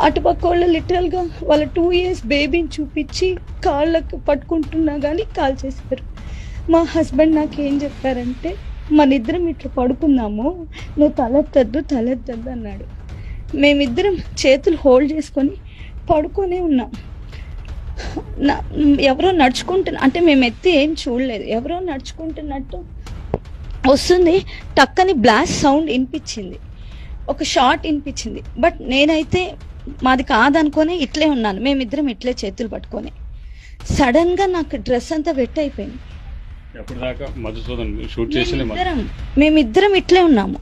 అటుపక్క వాళ్ళు లిటరల్గా వాళ్ళ టూ ఇయర్స్ బేబీని చూపించి కాళ్ళకు పట్టుకుంటున్నా కానీ కాల్ చేశారు. మా హస్బెండ్ నాకు ఏం చెప్పారంటే మన ఇద్దరం ఇట్లా పడుకుందాము నువ్వు తలెత్తద్దు తలెత్తద్దు అన్నాడు. మేమిద్దరం చేతులు హోల్డ్ చేసుకొని పడుకొనే ఉన్నాం. నా- ఎవరో నడుచుకుంటున్న అంటే మేము ఎత్తి ఏం చూడలేదు. ఎవరో నడుచుకుంటున్నట్టు వస్తుంది టక్కని బ్లాస్ట్ సౌండ్ వినిపించింది. ఒక షార్ట్ వినిపించింది. బట్ నేనైతే మాది కాదనుకొని ఇట్లే ఉన్నాను. మేమిద్దరం ఇట్లే చేతులు పట్టుకొని. సడన్గా నాకు డ్రెస్ అంతా వెట్ అయిపోయింది. మేమిద్దరం మేమిద్దరం ఇట్లే ఉన్నాము.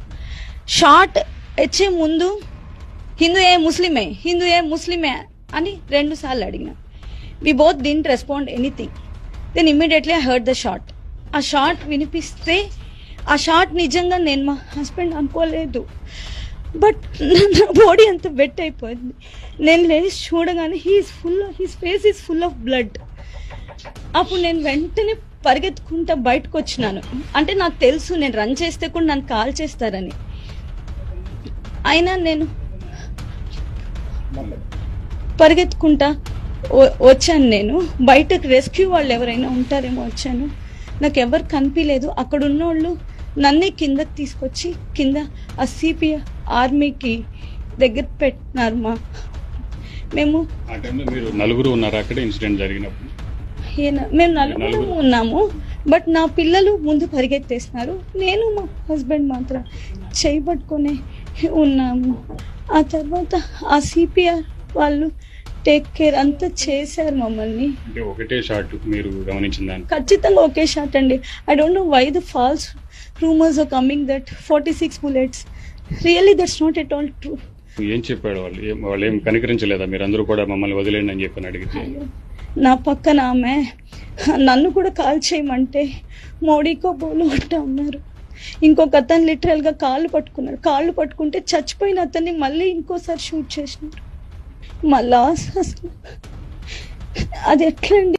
షార్ట్ వచ్చే ముందు హిందూ ఏ ముస్లిమే హిందూ ఏ ముస్లిమే అని రెండు సార్లు అడిగిన. We both didn't respond anything then immediately I heard the shot ఆ షార్ట్ వినిపిస్తే ఆ షార్ట్ నిజంగా నేను మా హస్బెండ్ అనుకోలేదు. బట్ నా బాడీ అంత వెట్ అయిపోయింది. నేను లేచి చూడగానే his full his face is full of blood. అప్పుడు నేను వెంటనే పరిగెత్తుకుంటా బయటకు వచ్చినాను. అంటే నాకు తెలుసు నేను రన్ చేస్తే కూడా నన్ను కాల్ చేస్తారని. అయినా నేను పరిగెత్తుకుంటా వచ్చాను నేను. బయటకు రెస్క్యూ వాళ్ళు ఎవరైనా ఉంటారేమో వచ్చాను. నాకు ఎవరు కనిపించలేదు అక్కడ ఉన్నోళ్ళు నన్నే కిందకి తీసుకొచ్చి కింద ఆ సిపిఆర్ ఆర్మీకి దగ్గర పెట్టినారు మా. మేము ఆ టైంలో మీరు నలుగురు ఉన్నారు అక్కడ ఇన్సిడెంట్ జరిగినప్పుడు. ఈయన- మేము నలుగురు ఉన్నాము బట్ నా పిల్లలు ముందు పరిగెత్తేస్తున్నారు నేను మా హస్బెండ్ మాత్రం చేయి పట్టుకొని ఉన్నాము. ఆ తర్వాత ఆ సిపిఆర్ వాళ్ళు టేక్ కేర్ అంతా చేశారు మమ్మల్ని. అంటే ఒకటే షాట్ మీరు గమనించిన దాన్ని. ఖచ్చితంగా ఒకే షాట్ అండి. I don't know why the false rumours are coming that forty six bullets really that's not at all true ఏం చెప్పాడు వాళ్ళు? వాళ్ళు ఏం కనికరించలేదా? మీరు అందరూ కూడా మమ్మల్ని వదిలేండి అని చెప్పని అడిగితే? నా పక్కన ఆమె నన్ను కూడా కాల్ చేయమంటే మోడీకో బోలు అంటా ఉన్నారు. ఇంకొక అతను లిటరల్గా కాళ్ళు పట్టుకున్నాడు కాళ్ళు పట్టుకుంటే చచ్చిపోయిన అతన్ని మళ్ళీ ఇంకోసారి షూట్ చేసినారు. మళ్ళా అది ఎట్లా అండి